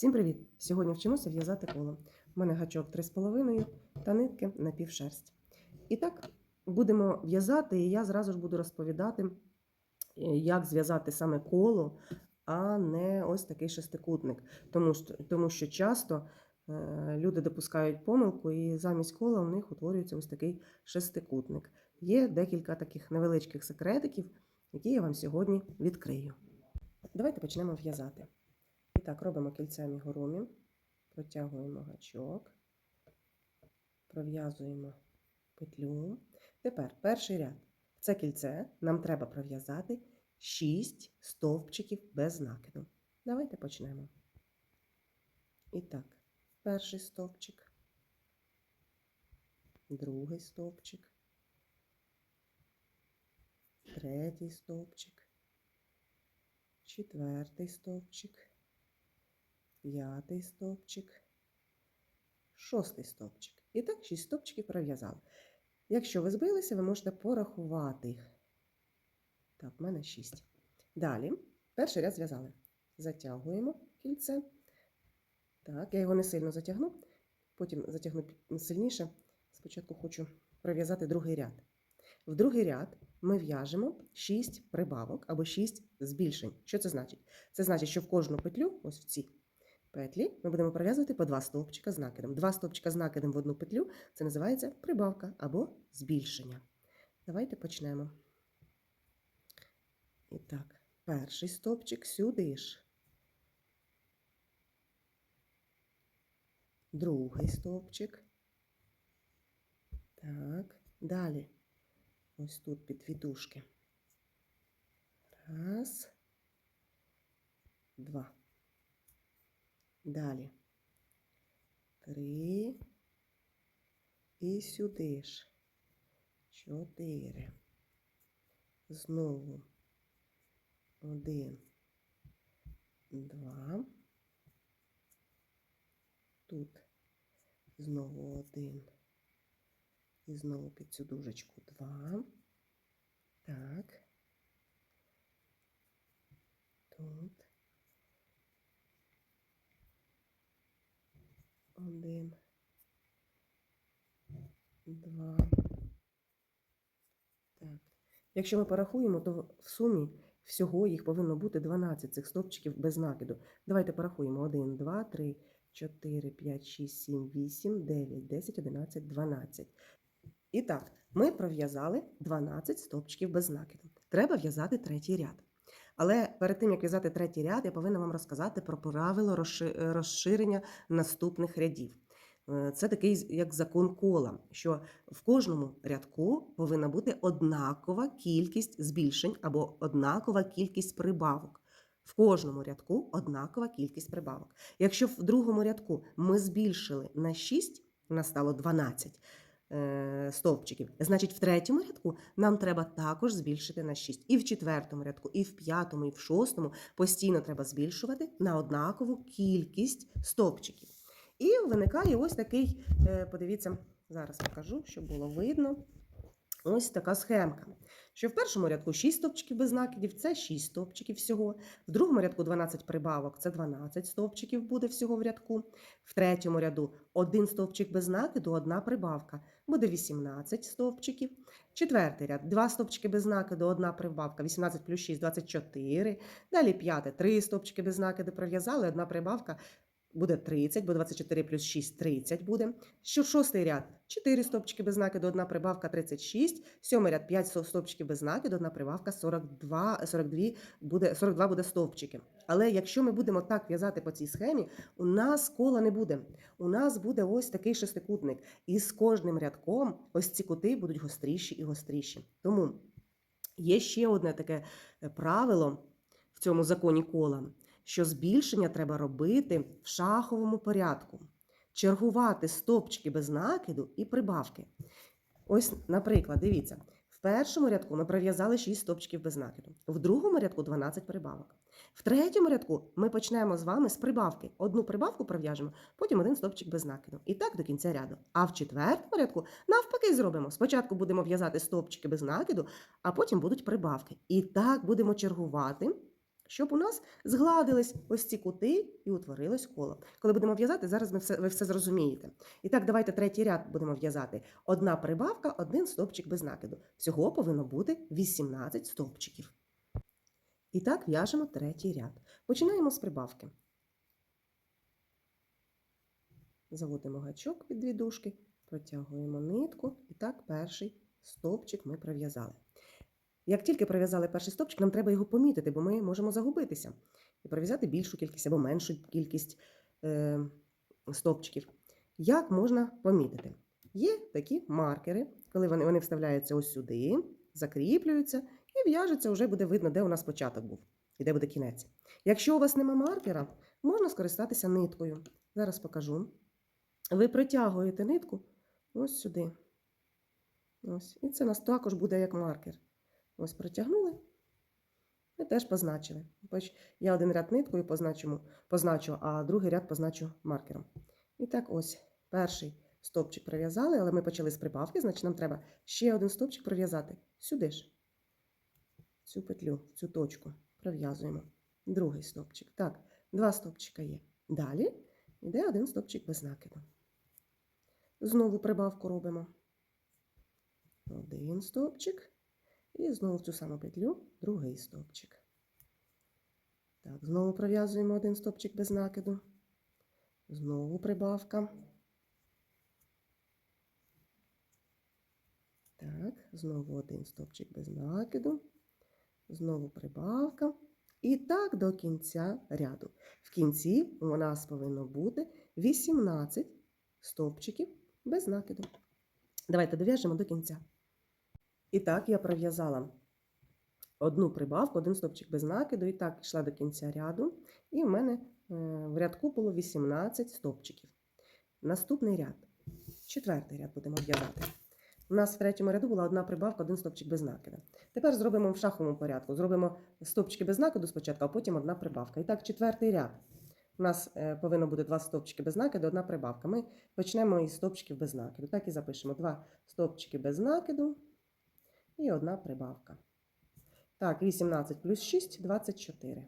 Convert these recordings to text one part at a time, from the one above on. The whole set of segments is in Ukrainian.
Всім привіт! Сьогодні вчимося в'язати коло. У мене гачок 3,5 та нитки на півшерсть. І так, будемо в'язати, і я зразу ж буду розповідати, е, як зв'язати саме коло, а не ось такий шестикутник. Тому що, тому що часто е, люди допускають помилку, і замість кола у них утворюється ось такий шестикутник. Є декілька таких невеличких секретиків, які я вам сьогодні відкрию. Давайте почнемо в'язати. І так, робимо кільце амігурумі, протягуємо гачок, пров'язуємо петлю. Тепер перший ряд. Це кільце нам треба пров'язати 6 стовпчиків без накиду. Давайте почнемо. І так, перший стовпчик, другий стовпчик, третій стовпчик, четвертий стовпчик п'ятий стовпчик, шостий стовпчик. І так, шість стовпчиків пров'язали. Якщо ви збилися, ви можете порахувати їх. Так, в мене шість. Далі, перший ряд зв'язали. Затягуємо кільце. Так, я його не сильно затягну, потім затягну сильніше. Спочатку хочу пров'язати другий ряд. В другий ряд ми в'яжемо 6 прибавок або 6 збільшень. Що це значить? Це значить, що в кожну петлю, ось в ці петлі ми будемо пров'язувати по два стовпчика з накидом. Два стовпчика з накидом в одну петлю це називається прибавка або збільшення. Давайте почнемо. І так, перший стовпчик сюди ж. Другий стовпчик. Так, далі. Ось тут під вітушки. Раз, два. Далі. Три. І сюди ж. Чотири. Знову. Один. Два. Тут знову один. І знову під цю дужечку два. Так. Тут. Один, два. Так. Якщо ми порахуємо, то в сумі всього їх повинно бути 12 цих стовпчиків без накиду. Давайте порахуємо. 1, 2, 3, 4, 5, 6, 7, 8, 9, 10, 11, 12. І так, ми пров'язали 12 стовпчиків без накиду. Треба в'язати третій ряд. Але перед тим, як в'язати третій ряд, я повинна вам розказати про правило розширення наступних рядів. Е, це такий як закон кола, що в кожному рядку повинна бути однакова кількість збільшень або однакова кількість прибавок. В кожному рядку однакова кількість прибавок. Якщо в другому рядку ми збільшили на 6, у нас стало 12, Е, стовпчиків. Значить, в третьому рядку нам треба також збільшити на 6. І в четвертому рядку, і в п'ятому, і в шостому постійно треба збільшувати на однакову кількість стовпчиків. І виникає ось такий, е, подивіться, зараз покажу, щоб було видно. Ось така схемка. Що в першому рядку 6 стовпчиків без накидів, це 6 стовпчиків всього. В другому рядку 12 прибавок, це 12 стовпчиків буде всього в рядку. В третьому ряду один стовпчик без накиду, одна прибавка, буде 18 стовпчиків. Четвертий ряд, два стовпчики без накиду, одна прибавка, 18 плюс 6 24. Далі п'яте, три стовпчики без накиду пров'язали, одна прибавка, буде 30, бо 24 плюс 6 30 буде. Що шостий ряд 4 стопчики без накиду, одна прибавка 36, сьомий ряд 5 стопчиків без накиду, одна прибавка 42 42 буде 42 буде стовпчики. Але якщо ми будемо так в'язати по цій схемі, у нас кола не буде. У нас буде ось такий шестикутник. І з кожним рядком ось ці кути будуть гостріші і гостріші. Тому є ще одне таке е, правило в цьому законі кола що збільшення треба робити в шаховому порядку, чергувати стопчики без накиду і прибавки. Ось, наприклад, дивіться, в першому рядку ми пров'язали 6 стопчиків без накиду, в другому рядку 12 прибавок. В третьому рядку ми почнемо з вами з прибавки. Одну прибавку пров'яжемо, потім один стопчик без накиду. І так до кінця ряду. А в четвертому рядку навпаки зробимо. Спочатку будемо в'язати стопчики без накиду, а потім будуть прибавки. І так будемо чергувати щоб у нас згладились ось ці кути і утворилось коло. Коли будемо в'язати, зараз ми все, ви все зрозумієте. І так, давайте третій ряд будемо в'язати. Одна прибавка, один стовпчик без накиду. Всього повинно бути 18 стовпчиків. І так в'яжемо третій ряд. Починаємо з прибавки. Заводимо гачок під дві дужки, протягуємо нитку, і так перший стовпчик ми пров'язали. Як тільки пров'язали перший стовпчик, нам треба його помітити, бо ми можемо загубитися і пров'язати більшу кількість або меншу кількість е, стовпчиків. Як можна помітити? Є такі маркери, коли вони, вони вставляються ось сюди, закріплюються і в'яжуться, вже буде видно, де у нас початок був і де буде кінець. Якщо у вас нема маркера, можна скористатися ниткою. Зараз покажу. Ви протягуєте нитку ось сюди. Ось. І це у нас також буде як маркер. Ось протягнули. І теж позначили. Я один ряд ниткою позначу, позначу, а другий ряд позначу маркером. І так ось перший стовпчик пров'язали, але ми почали з прибавки, значить нам треба ще один стовпчик пров'язати. Сюди ж. Цю петлю, цю точку пров'язуємо. Другий стовпчик. Так, два стовпчика є. Далі йде один стовпчик без накиду. Знову прибавку робимо. Один стовпчик. І знову в цю саму петлю другий стовпчик. Так, знову пров'язуємо один стовпчик без накиду. Знову прибавка. Так, знову один стовпчик без накиду. Знову прибавка. І так до кінця ряду. В кінці у нас повинно бути 18 стовпчиків без накиду. Давайте дов'яжемо до кінця. І так я пров'язала одну прибавку, один стовпчик без накиду, і так йшла до кінця ряду. І в мене е, в рядку було 18 стовпчиків. Наступний ряд. Четвертий ряд будемо в'язати. У нас в третьому ряду була одна прибавка, один стовпчик без накиду. Тепер зробимо в шаховому порядку. Зробимо стовпчики без накиду спочатку, а потім одна прибавка. І так, четвертий ряд. У нас е, повинно бути два стовпчики без накиду, одна прибавка. Ми почнемо із стовпчиків без накиду. Так і запишемо два стовпчики без накиду і одна прибавка. Так, 18 плюс 6 24.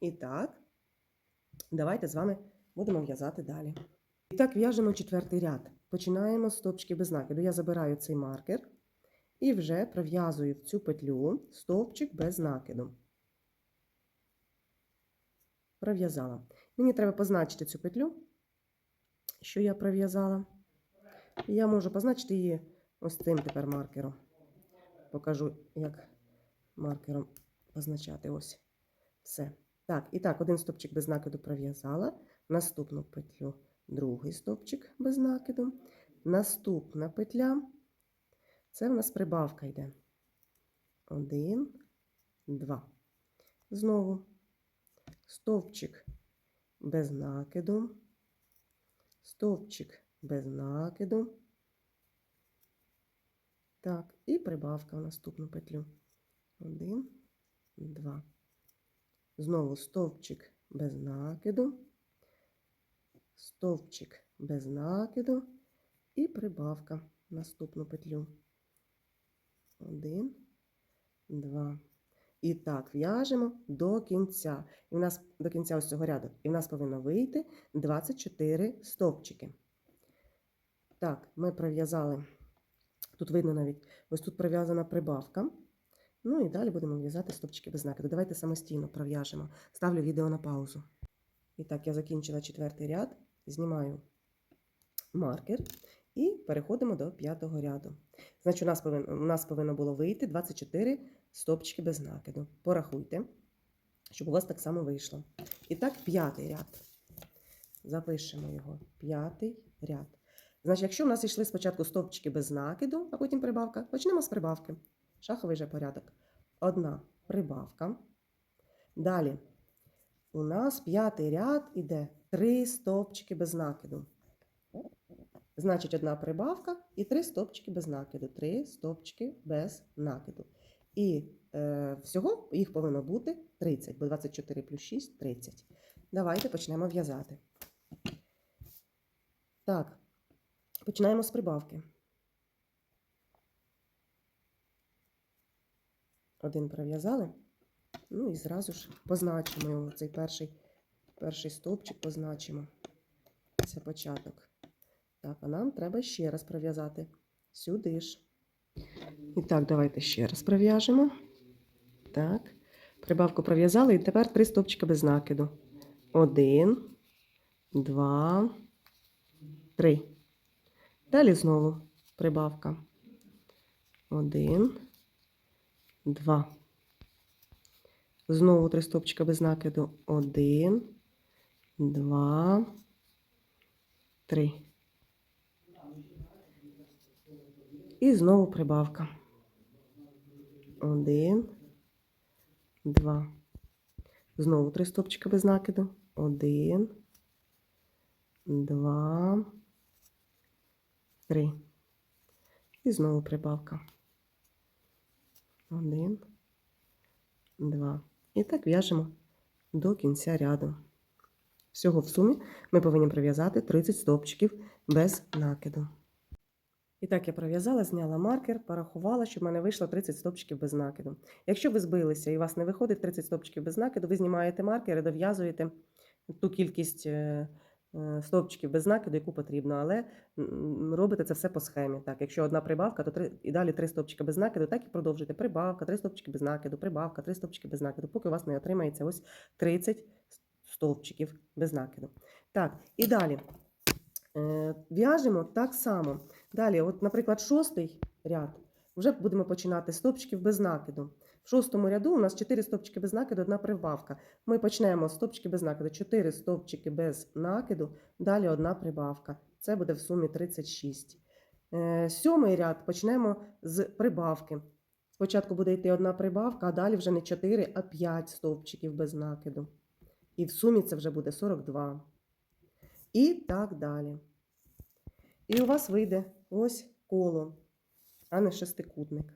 І так, давайте з вами будемо в'язати далі. І так, в'яжемо четвертий ряд. Починаємо з стовпчики без накиду. Я забираю цей маркер і вже пров'язую в цю петлю стовпчик без накиду. Пров'язала. Мені треба позначити цю петлю, що я пров'язала. Я можу позначити її ось цим тепер маркером. Покажу, як маркером позначати ось все. Так, і так, один стовпчик без накиду пров'язала. Наступну петлю другий стовпчик без накиду. Наступна петля. Це в нас прибавка йде. Один, два. Знову стовпчик без накиду. Стовпчик без накиду. Так, і прибавка в наступну петлю. Один, два. Знову стовпчик без накиду, стовпчик без накиду і прибавка в наступну петлю. Один, два. І так, в'яжемо до кінця. І в нас до кінця ось цього ряду. І в нас повинно вийти 24 стовпчики. Так, ми пров'язали. Тут видно навіть, ось тут пров'язана прибавка. Ну і далі будемо в'язати стопчики без накиду. Давайте самостійно пров'яжемо. Ставлю відео на паузу. І так, я закінчила четвертий ряд, знімаю маркер і переходимо до п'ятого ряду. Значить, у нас повинно, у нас повинно було вийти 24 стопчики без накиду. Порахуйте, щоб у вас так само вийшло. І так, п'ятий ряд. Запишемо його. П'ятий ряд. Значить, якщо в нас йшли спочатку стовпчики без накиду, а потім прибавка, почнемо з прибавки. Шаховий же порядок. Одна прибавка. Далі у нас п'ятий ряд іде три стовпчики без накиду. Значить, одна прибавка і три стовпчики без накиду. Три стовпчики без накиду. І е, всього їх повинно бути 30, бо 24 плюс 6 30. Давайте почнемо в'язати. Так, починаємо з прибавки. Один пров'язали. Ну і зразу ж позначимо його, цей перший, перший стовпчик позначимо. Це початок. Так, а нам треба ще раз пров'язати сюди ж. І так, давайте ще раз пров'яжемо. Так. Прибавку пров'язали, і тепер три стовпчика без накиду. Один, два, три. Далі знову прибавка. Один, два. Знову три стовпчика без накиду. Один, два, три. І знову прибавка. Один, два. Знову три стопчика без накиду. Один, два, три. І знову прибавка. Один, два. І так в'яжемо до кінця ряду. Всього в сумі ми повинні пров'язати 30 стовпчиків без накиду. І так я пров'язала, зняла маркер, порахувала, щоб в мене вийшло 30 стопчиків без накиду. Якщо ви збилися і у вас не виходить 30 стопчиків без накиду, ви знімаєте маркер і дов'язуєте ту кількість е, стовпчиків без накиду, яку потрібно, але робите це все по схемі. Так, якщо одна прибавка, то три, і далі три стовпчики без накиду, так і продовжуйте. Прибавка, три стовпчики без накиду, прибавка, три стовпчики без накиду, поки у вас не отримається ось 30 стовпчиків без накиду. Так, і далі. Е, В'яжемо так само. Далі, от, наприклад, шостий ряд. Вже будемо починати з стопчиків без накиду. В шостому ряду у нас 4 стопчики без накиду, одна прибавка. Ми почнемо з стопчики без накиду, 4 стопчики без накиду, далі одна прибавка. Це буде в сумі 36. Е, Сьомий ряд почнемо з прибавки. Спочатку буде йти одна прибавка, а далі вже не 4, а 5 стовпчиків без накиду. І в сумі це вже буде 42. І так далі. І у вас вийде ось коло, а не шестикутник.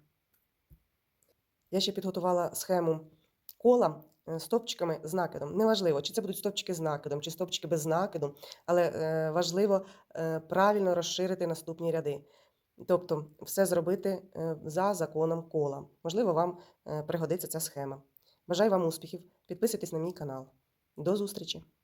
Я ще підготувала схему кола е, стопчиками з накидом. Неважливо, чи це будуть стопчики з накидом, чи стопчики без накиду, але е, важливо е, правильно розширити наступні ряди. Тобто, все зробити за законом кола. Можливо, вам пригодиться ця схема. Бажаю вам успіхів. Підписуйтесь на мій канал. До зустрічі!